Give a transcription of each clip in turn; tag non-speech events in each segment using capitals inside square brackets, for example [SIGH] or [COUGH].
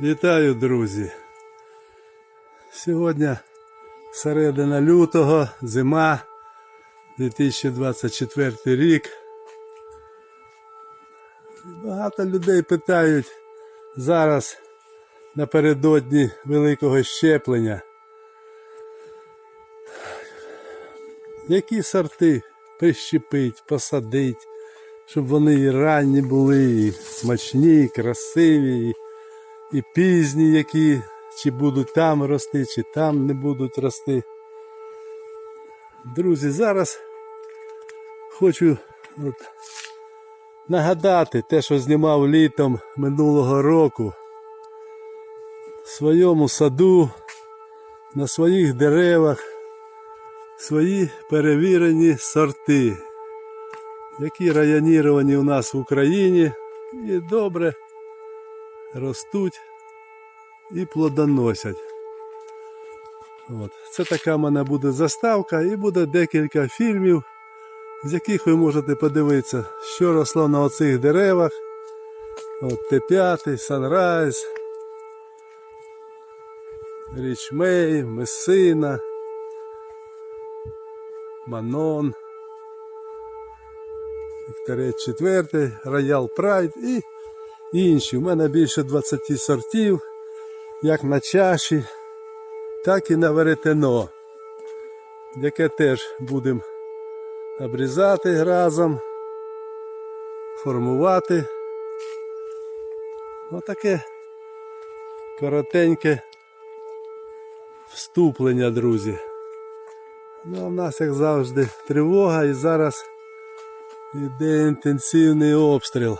Вітаю, друзі! Сьогодні середина лютого, зима, 2024 рік. Багато людей питають зараз напередодні великого щеплення. Які сорти прищепить, посадить, щоб вони і ранні були, і смачні, і красиві, і і пізні, які чи будуть там рости, чи там не будуть рости. Друзі, зараз хочу от, нагадати те, що знімав літом минулого року в своєму саду, на своїх деревах, свої перевірені сорти, які районіровані у нас в Україні і добре ростуть і плодоносять. От. Це така в мене буде заставка і буде декілька фільмів, з яких ви можете подивитися, що росло на оцих деревах. От Т5, Санрайз, Річмей, Месина, Манон, Вікторет 4, Роял Прайд і інші. У мене більше 20 сортів, як на чаші, так і на веретено, яке теж будемо обрізати разом, формувати. Отаке коротеньке вступлення, друзі. Ну, а в нас, як завжди, тривога і зараз йде інтенсивний обстріл.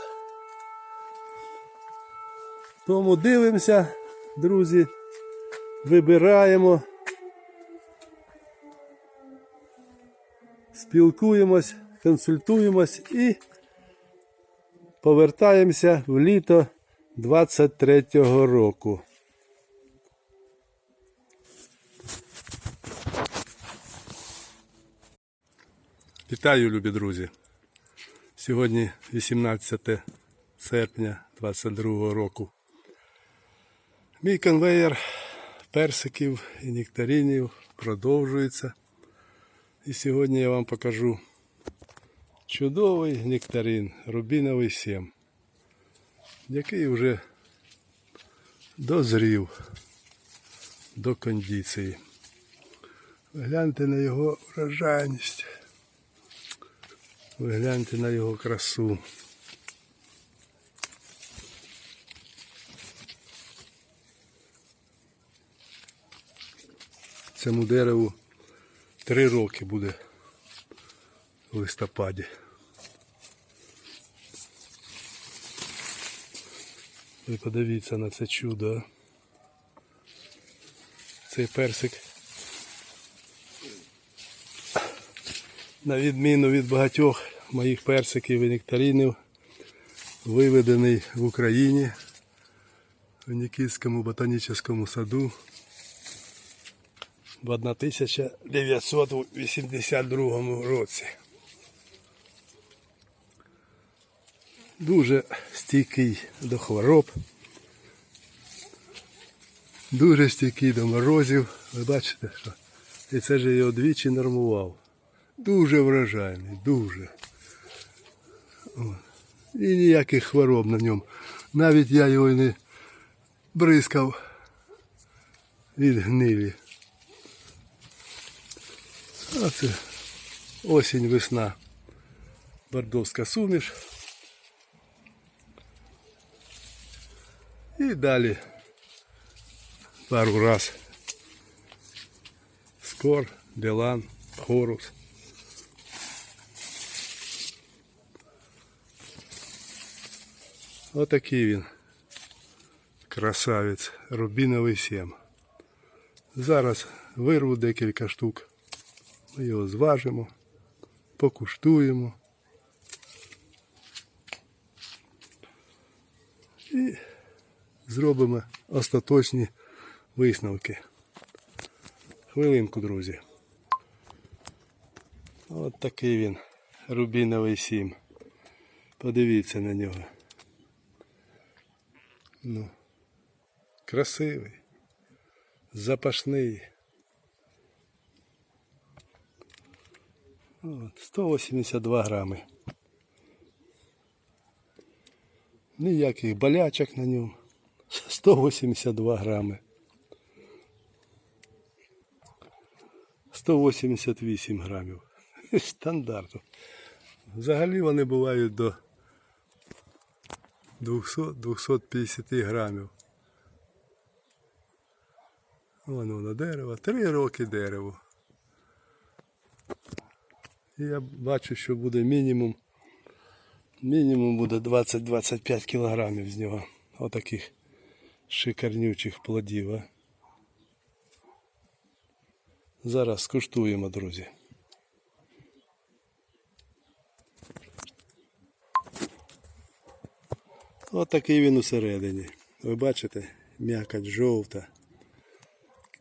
Тому дивимося, друзі, вибираємо, спілкуємось, консультуємось і повертаємося в літо 23-го року. Вітаю, любі друзі! Сьогодні 18 серпня 22 року. Мій конвеєр персиків і нектаринів продовжується. І сьогодні я вам покажу чудовий нектарин рубіновий 7, який вже дозрів до кондиції. Гляньте на його вражайність. Ви гляньте на його красу. Цьому дереву три роки буде в листопаді. Ви подивіться на це чудо. Цей персик. На відміну від багатьох моїх персиків і нектаринів, виведений в Україні в Нікітському ботанічному саду в 1982 році. Дуже стійкий до хвороб, дуже стійкий до морозів. Ви бачите, що і це ж його двічі нормував. Дуже вражайний, дуже. І ніяких хвороб на ньому. Навіть я його не бризкав від гнилі. А це осінь, весна. Бордовська суміш. І далі пару раз. Скор, Делан, Хорус. Отакий він. Красавець, рубіновий сім. Зараз вирву декілька штук. Ми його зважимо, покуштуємо. І зробимо остаточні висновки. Хвилинку, друзі. От такий він, рубіновий сім. Подивіться на нього. Ну, красивий, запашний. 182 грами. Ніяких болячок на ньому. 182 грами. 188 грамів. [LAUGHS] Стандарту. Взагалі вони бувають до 200-250 грамів. Вон воно дерево. Три роки дерево. Я бачу, що буде мінімум. Мінімум буде 20-25 кілограмів з нього. Отаких шикарнючих плодів. А? Зараз скуштуємо, друзі. Отакий він усередині. Ви бачите, м'якоть жовта,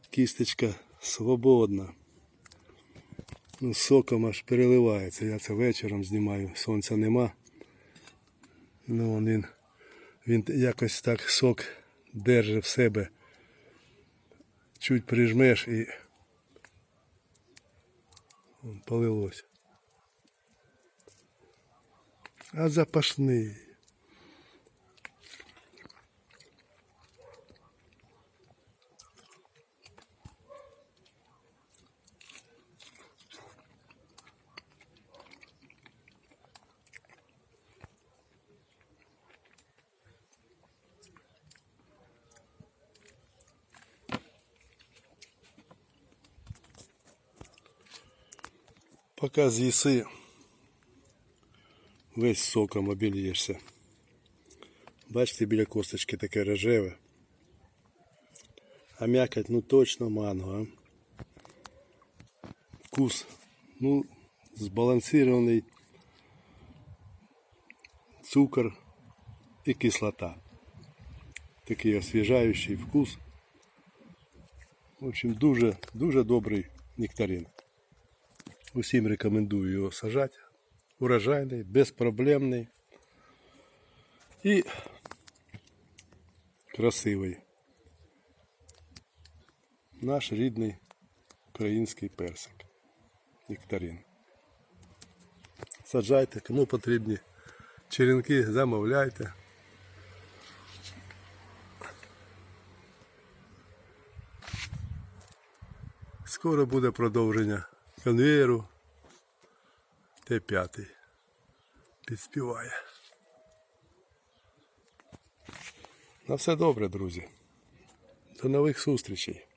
кісточка свободна. Ну, соком аж переливається. Я це вечором знімаю, сонця нема. Ну, он він, він якось так сок держить в себе. Чуть прижмеш і полилось. А запашний. Поки з'їси, весь соком обільєшся. Бачите, біля косточки таке рожеве. А м'якоть, ну точно манго, а? Вкус, ну, збалансирований цукор і кислота. Такий освіжаючий вкус. В общем, дуже, дуже добрий нектарин. Усім рекомендую його сажати. Урожайний, безпроблемний і красивий. Наш рідний український персик. Нектарин. Саджайте, кому потрібні черенки, замовляйте. Скоро буде продовження конвейеру. Т5 підспіває. На все добре, друзі. До нових зустрічей.